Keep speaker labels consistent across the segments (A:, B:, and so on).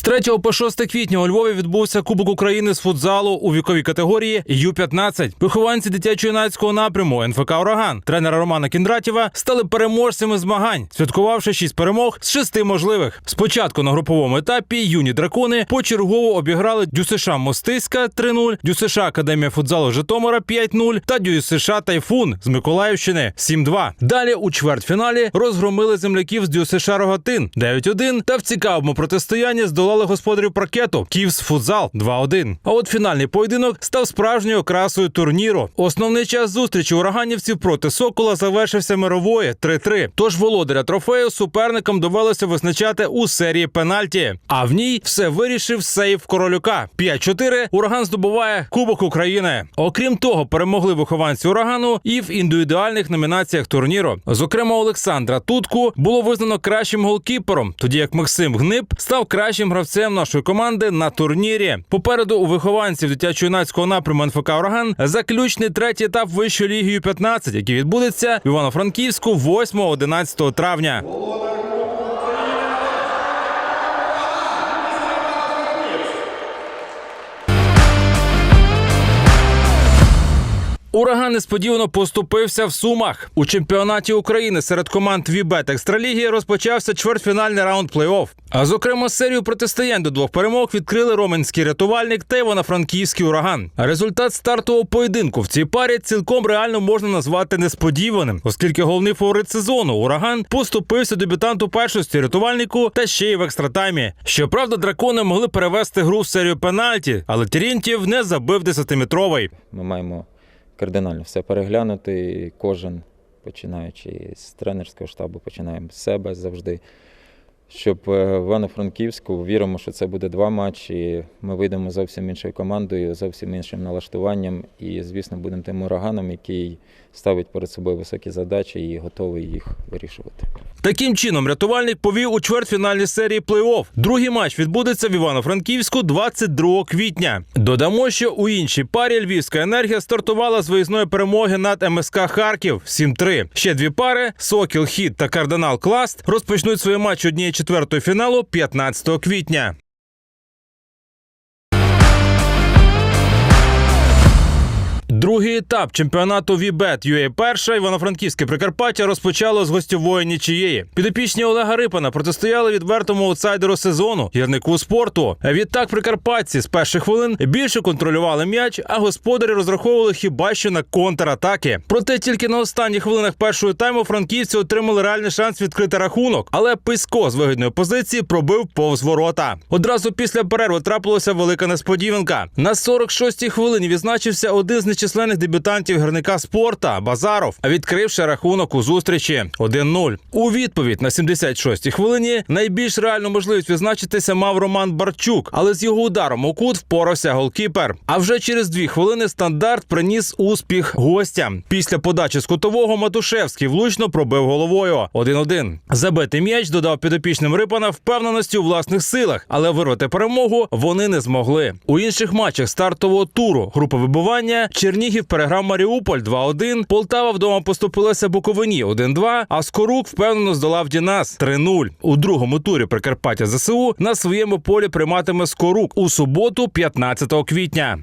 A: З 3 по 6 квітня у Львові відбувся Кубок України з футзалу у віковій категорії Ю-15. Вихованці дитячо-юнацького напряму НФК Ураган тренера Романа Кіндратєва стали переможцями змагань, святкувавши 6 перемог з 6 можливих. Спочатку на груповому етапі юні дракони почергово обіграли ДЮСШ Мостиська 3-0, ДЮСШ Академія футзалу Житомира 5-0 та ДЮСШ Тайфун з Миколаївщини 7-2. Далі у чвертьфіналі розгромили земляків з ДЮСШ Рогатин 9-1 та в цікавому протистоянні здолали господарів паркету Київс Футзал 2-1. А от фінальний поєдинок став справжньою окрасою турніру. Основний час зустрічі ураганівців проти Сокола завершився мирової 3-3. Тож володаря трофею суперникам довелося визначати у серії пенальті. А в ній все вирішив сейв Королюка. 5-4 ураган здобуває Кубок України. Окрім того, перемогли вихованці урагану і в індивідуальних номінаціях турніру. Зокрема, Олександра Тутку було визнано кращим голкіпером, тоді як Максим Гниб став кращим гравцем нашої команди на турнірі. Попереду у вихованців дитячо-юнацького напряму НФК Ураган заключний третій етап вищої ліги Ю-15, який відбудеться в Івано-Франківську 8-11 травня. Ураган несподівано поступився в Сумах. У чемпіонаті України серед команд Вібет Екстраліги розпочався чвертьфінальний раунд плей-офф. А зокрема, серію протистоянь до двох перемог відкрили Роменський рятувальник та Івано-Франківський ураган. Результат стартового поєдинку в цій парі цілком реально можна назвати несподіваним, оскільки головний фаворит сезону ураган поступився дебютанту першості рятувальнику та ще й в екстратаймі. Щоправда, дракони могли перевести гру в серію пенальті, але Терентьєв не забив 10-метровий.
B: Ми маємо кардинально все переглянути. Кожен, починаючи з тренерського штабу, починаємо з себе завжди. Щоб е, в Івано-Франківську віримо, що це буде два матчі. Ми вийдемо зовсім іншою командою, зовсім іншим налаштуванням. І, звісно, будемо тим ураганом, який ставить перед собою високі задачі і готовий їх вирішувати.
A: Таким чином, рятувальник повів у чвертьфінальній серії плей-офф. Другий матч відбудеться в Івано-Франківську 22 квітня. Додамо, що у іншій парі Львівська енергія стартувала з виїзної перемоги над МСК Харків 7-3. Ще дві пари Сокіл Хіт та Кардинал Класт розпочнуть свої матчі однієї четвертої фіналу 15 квітня. Другий етап чемпіонату Вібет UA перша Івано-Франківське Прикарпаття розпочало з гостьової нічиєї. Підопічні Олега Рипана протистояли відвертому аутсайдеру сезону гірнику спорту. Відтак прикарпатці з перших хвилин більше контролювали м'яч, а господарі розраховували хіба що на контратаки. Проте тільки на останніх хвилинах першого тайму франківці отримали реальний шанс відкрити рахунок, але Писько з вигідної позиції пробив повз ворота. Одразу після перерви трапилася велика несподіванка. На 46-й хвилині відзначився один з нечисленних дебютантів гірника спорта Базаров, відкривши рахунок у зустрічі 1-0. У відповідь на 76-й хвилині найбільш реальну можливість відзначитися мав Роман Барчук, але з його ударом у кут впорався голкіпер. А вже через дві хвилини стандарт приніс успіх гостям. Після подачі з кутового Матушевський влучно пробив головою 1-1. Забитий м'яч додав підопічним Рипана впевненості у власних силах, але вирвати перемогу вони не змогли. У інших матчах стартового туру групи вибування Чернігів переграв Маріуполь 2-1, Полтава вдома поступилася Буковині 1-2, а Скорук впевнено здолав Дінас 3-0. У другому турі Прикарпаття ЗСУ на своєму полі прийматиме Скорук у суботу, 15 квітня.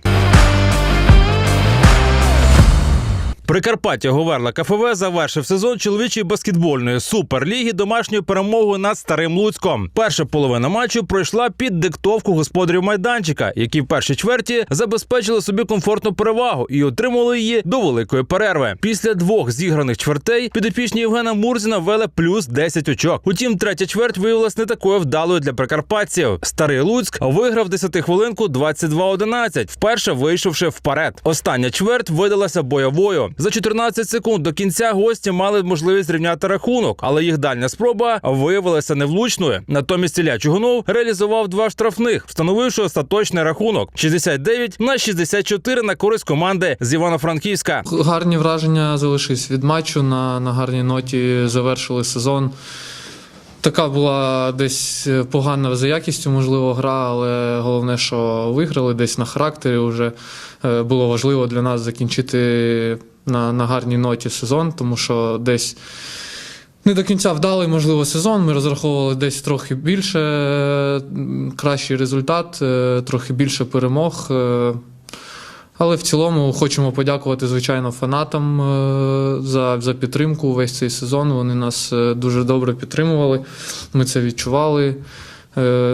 A: Прикарпаття Говерла КФВ завершив сезон чоловічої баскетбольної суперліги домашньою перемогою над старим Луцьком. Перша половина матчу пройшла під диктовку господарів майданчика, які в першій чверті забезпечили собі комфортну перевагу і отримали її до великої перерви. Після двох зіграних чвертей підопічні Євгена Мурзіна вели плюс 10 очок. Утім, третя чверть виявилась не такою вдалою для прикарпатців. Старий Луцьк виграв 10 хвилинку 22-11, вперше вийшовши вперед. Остання чверть видалася бойовою. За 14 секунд до кінця гості мали можливість зрівняти рахунок, але їх дальня спроба виявилася невлучною. Натомість Ілля Чугунов реалізував два штрафних, встановивши остаточний рахунок 69 на 64 на користь команди з Івано-Франківська.
C: Гарні враження залишились від матчу. На, на гарній ноті завершили сезон. Така була десь погана за якістю, можливо, гра, але головне, що виграли десь на характері. Вже е, було важливо для нас закінчити на, на гарній ноті сезон, тому що десь Не до кінця вдалий, можливо, сезон. Ми розраховували десь трохи більше, кращий результат, е, трохи більше перемог. е. Але в цілому хочемо подякувати, звичайно, фанатам е, за, за підтримку весь цей сезон. Вони нас дуже добре підтримували. Ми це відчували.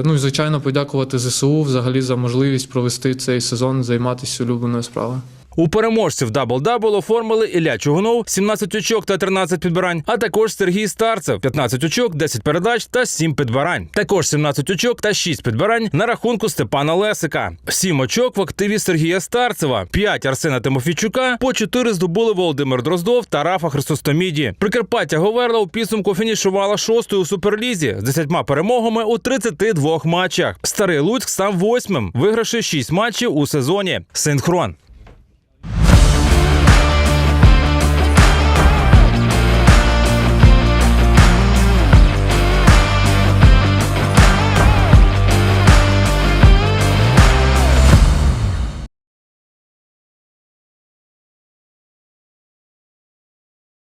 C: Ну і звичайно, подякувати ЗСУ взагалі за можливість провести цей сезон, займатися улюбленою справою.
A: У переможців дабл-дабл оформили Ілля Чугунов 17 очок та 13 підбирань, а також Сергій Старцев 15 очок, 10 передач та 7 підбирань. Також 17 очок та 6 підбирань на рахунку Степана Лесика. 7 очок в активі Сергія Старцева, 5 Арсена Тимофійчука, по 4 здобули Володимир Дроздов та Рафа Христостоміді. Прикарпаття Говерла у підсумку фінішувала шостою у суперлізі з 10 перемогами у 32 матчах. Старий Луцьк став восьмим, вигравши 6 матчів у сезоні. Синхрон.